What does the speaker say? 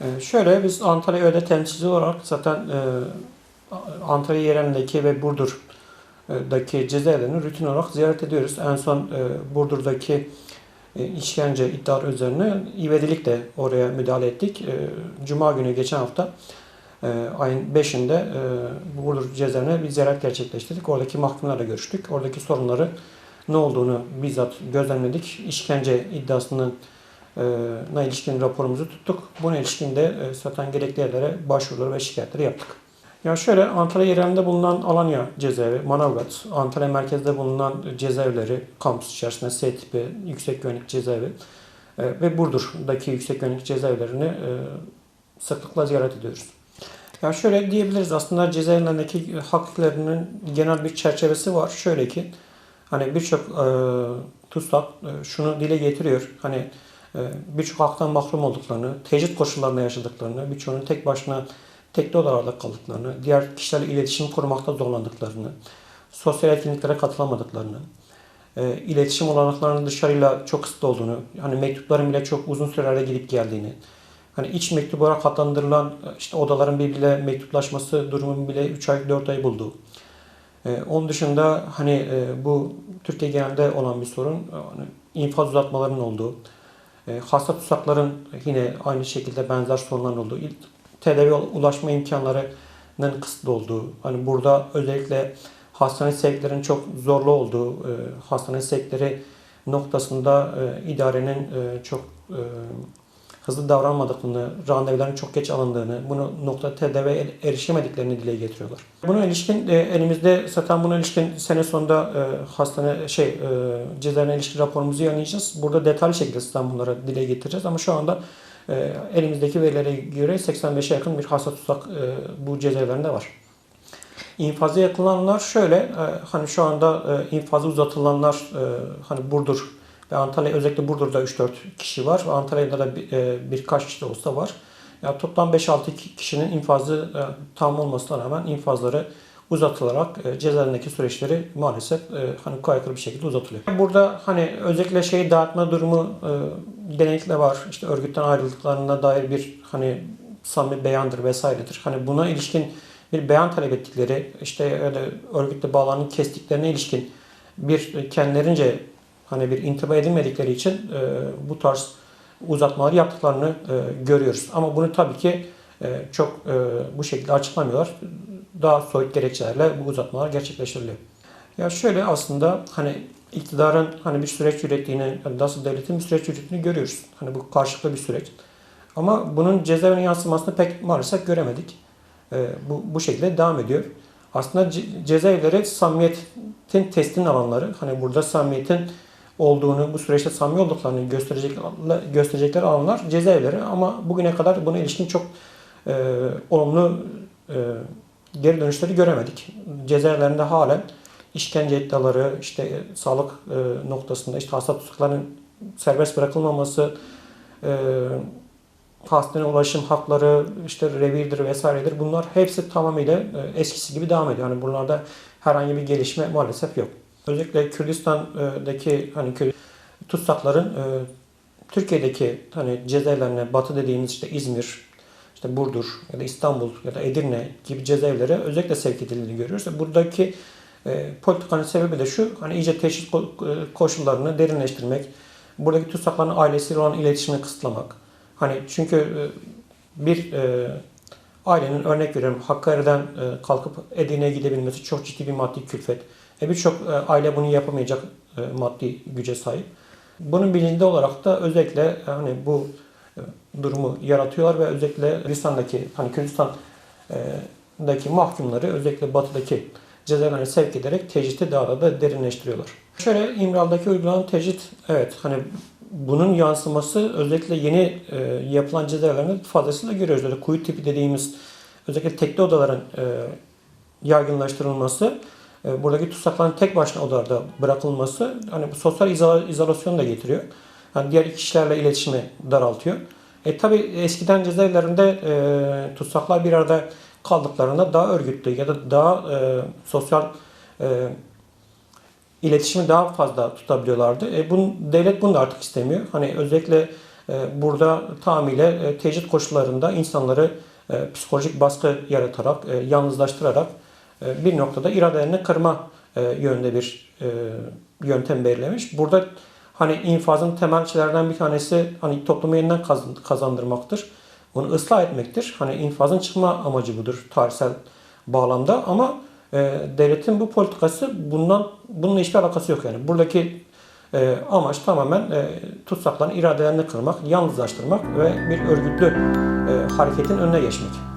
Ee, şöyle biz Antalya Öde temsilci olarak zaten e, Antalya yerelindeki ve Burdur'daki cezaevlerini rutin olarak ziyaret ediyoruz. En son e, Burdur'daki e, işkence iddiaları üzerine ivedilikle oraya müdahale ettik. Cuma günü geçen hafta ayın 5'inde e, Burdur cezaevine bir ziyaret gerçekleştirdik. Oradaki mahkumlarla görüştük. Oradaki sorunları ne olduğunu bizzat gözlemledik. İşkence iddiasının na ilişkin raporumuzu tuttuk. Buna ilişkin de e, zaten gerekli yerlere başvuruları ve şikayetleri yaptık. Ya şöyle Antalya yerelinde bulunan Alanya cezaevi, Manavgat, Antalya merkezde bulunan cezaevleri, kampüs içerisinde S tipi yüksek güvenlik cezaevi e, ve Burdur'daki yüksek güvenlik cezaevlerini e, sıklıkla ziyaret ediyoruz. Ya şöyle diyebiliriz aslında cezaevlerindeki haklarının genel bir çerçevesi var. Şöyle ki hani birçok e, TUSAK e, şunu dile getiriyor. Hani e, birçok haktan mahrum olduklarını, tecrit koşullarında yaşadıklarını, birçoğunun tek başına tekli odalarda kaldıklarını, diğer kişilerle iletişim kurmakta zorlandıklarını, sosyal etkinliklere katılamadıklarını, e, iletişim olanaklarının dışarıyla çok kısıtlı olduğunu, hani mektupların bile çok uzun sürelerde gidip geldiğini, hani iç mektup olarak adlandırılan işte odaların birbiriyle mektuplaşması durumunun bile 3 ay 4 ay bulduğu. E, onun dışında hani e, bu Türkiye genelinde olan bir sorun hani infaz uzatmalarının olduğu, e, hasta tutsakların yine aynı şekilde benzer sorunların olduğu, tedavi ulaşma imkanlarının kısıtlı olduğu, hani burada özellikle hastane sevklerinin çok zorlu olduğu, e, hastane sevkleri noktasında e, idarenin e, çok e, hızlı davranmadığını, randevuların çok geç alındığını, bunu nokta tedaviye er- erişemediklerini dile getiriyorlar. Buna ilişkin e, elimizde zaten buna ilişkin sene sonunda e, hastane şey e, cezaevine ilişkin raporumuzu yayınlayacağız. Burada detaylı şekilde zaten bunları dile getireceğiz ama şu anda e, elimizdeki verilere göre 85'e yakın bir hasta tutsak e, bu cezaevlerinde var. İnfaza yakılanlar şöyle, e, hani şu anda e, infazı uzatılanlar e, hani Burdur Antalya özellikle Burdur'da 3-4 kişi var. Antalya'da da bir, e, birkaç kişi de olsa var. Ya toplam 5-6 ki- kişinin infazı e, tam olmasına rağmen infazları uzatılarak e, cezaevindeki süreçleri maalesef e, hani kaykılı bir şekilde uzatılıyor. Burada hani özellikle şey dağıtma durumu e, genellikle var. İşte örgütten ayrıldıklarına dair bir hani samimi beyandır vesairedir. Hani buna ilişkin bir beyan talep ettikleri, işte örgütle bağlarını kestiklerine ilişkin bir kendilerince hani bir intiba edilmedikleri için e, bu tarz uzatmaları yaptıklarını e, görüyoruz. Ama bunu tabii ki e, çok e, bu şekilde açıklamıyorlar. Daha soyut gerekçelerle bu uzatmalar gerçekleştiriliyor. Ya şöyle aslında hani iktidarın hani bir süreç ürettiğini, nasıl devletin bir süreç ürettiğini görüyoruz. Hani bu karşılıklı bir süreç. Ama bunun cezaevine yansımasını pek maalesef göremedik. E, bu, bu şekilde devam ediyor. Aslında ce- cezaevleri samimiyetin testin alanları. Hani burada samimiyetin olduğunu, bu süreçte samimi olduklarını gösterecek, gösterecekleri alanlar cezaevleri. Ama bugüne kadar buna ilişkin çok e, olumlu e, geri dönüşleri göremedik. Cezaevlerinde halen işkence iddiaları, işte e, sağlık e, noktasında işte hasta tutuklarının serbest bırakılmaması, e, hastane ulaşım hakları, işte revirdir vesairedir. Bunlar hepsi tamamıyla e, eskisi gibi devam ediyor. Yani bunlarda herhangi bir gelişme maalesef yok. Özellikle Kürdistan'daki hani tutsakların e, Türkiye'deki hani cezaevlerine, batı dediğimiz işte İzmir, işte Burdur ya da İstanbul ya da Edirne gibi cezaevlere özellikle sevk edildiğini görüyoruz. Buradaki e, politikanın sebebi de şu, hani iyice teşhis e, koşullarını derinleştirmek, buradaki tutsakların ailesiyle olan iletişimini kısıtlamak. Hani çünkü e, bir e, ailenin örnek veriyorum Hakkari'den e, kalkıp Edirne'ye gidebilmesi çok ciddi bir maddi külfet. E, Birçok e, aile bunu yapamayacak e, maddi güce sahip. Bunun bilincinde olarak da özellikle e, hani bu durumu yaratıyorlar ve özellikle Kürdistan'daki hani Kürdistan'daki mahkumları özellikle batıdaki cezaevlerine sevk ederek tecriti daha da derinleştiriyorlar. Şöyle İmral'daki uygulanan tecrit evet hani bunun yansıması özellikle yeni e, yapılan cezaevlerinde fazlasıyla görüyoruz. Öyle kuyu tipi dediğimiz özellikle tekli odaların e, yaygınlaştırılması, buradaki tutsakların tek başına odalarda bırakılması hani bu sosyal izola- izolasyonu da getiriyor. Yani diğer kişilerle iletişimi daraltıyor. E tabi eskiden cezaevlerinde e, tutsaklar bir arada kaldıklarında daha örgütlü ya da daha e, sosyal e, iletişimi daha fazla tutabiliyorlardı. E, bunu, devlet bunu da artık istemiyor. Hani özellikle e, burada tamamıyla e, tecrit koşullarında insanları e, psikolojik baskı yaratarak, e, yalnızlaştırarak e, bir noktada iradelerini kırma e, yönde bir e, yöntem belirlemiş. Burada hani infazın temel şeylerden bir tanesi hani toplumu yeniden kazan- kazandırmaktır. Bunu ıslah etmektir. Hani infazın çıkma amacı budur tarihsel bağlamda ama e, devletin bu politikası bundan bununla hiçbir alakası yok yani. Buradaki e, amaç tamamen e, tutsakların iradelerini kırmak, yalnızlaştırmak ve bir örgütlü e, hareketin önüne geçmek.